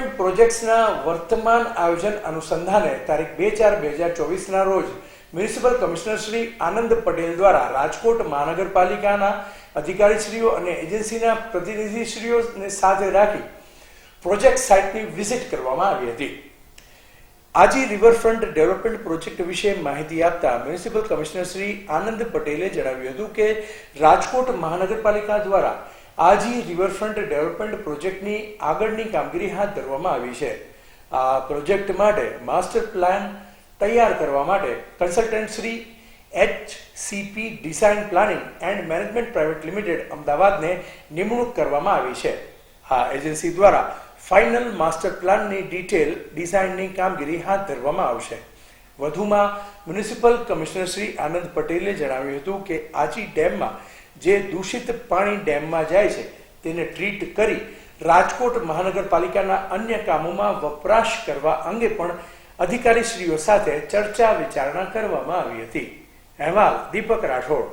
Development પ્રોજેક્ટ્સના વર્તમાન આયોજન અનુસંધાને તારીખ બે ચાર બે હજાર ચોવીસના રોજ મ્યુનિસિપલ કમિશનર શ્રી આનંદ પટેલ દ્વારા રાજકોટ મહાનગરપાલિકાના અધિકારીશ્રીઓ અને એજન્સીના પ્રતિનિધિશ્રીઓને સાથે રાખી પ્રોજેક્ટ સાઇટની વિઝિટ કરવામાં આવી હતી. આજી રિવરફ્રન્ટ ડેવલપમેન્ટ પ્રોજેક્ટ વિશે માહિતી આપતા મ્યુનિસિપલ કમિશનર શ્રી આનંદ પટેલે જણાવ્યું હતું કે રાજકોટ મહાનગરપાલિકા દ્વારા આજી રિવરફ્રન્ટ ડેવલપમેન્ટ પ્રોજેક્ટની આગળની કામગીરી હાથ ધરવામાં આવી છે. આ પ્રોજેક્ટ માટે માસ્ટર પ્લાન તૈયાર કરવા માટે consultant Shri H CP design planning and management private limited અમદાવાદને નિમણૂક કરવામાં આવી છે. આ એજન્સી દ્વારા ફાઇનલ માસ્ટર પ્લાનની ડિટેલ ડિઝાઇનની કામગીરી હાથ ધરવામાં આવશે. વધુમાં મ્યુનિસિપલ કમિશનર શ્રી આનંદ પટેલે જણાવ્યું હતું કે આજી ડેમમાં જે દૂષિત પાણી ડેમમાં જાય છે, તેને ટ્રીટ કરી રાજકોટ મહાનગરપાલિકાના અન્ય કામોમાં વપરાશ કરવા અંગે પણ અધિકારીશ્રીઓ સાથે ચર્ચા વિચારણા કરવામાં આવી હતી. અહેવાલ દીપક રાઠોડ.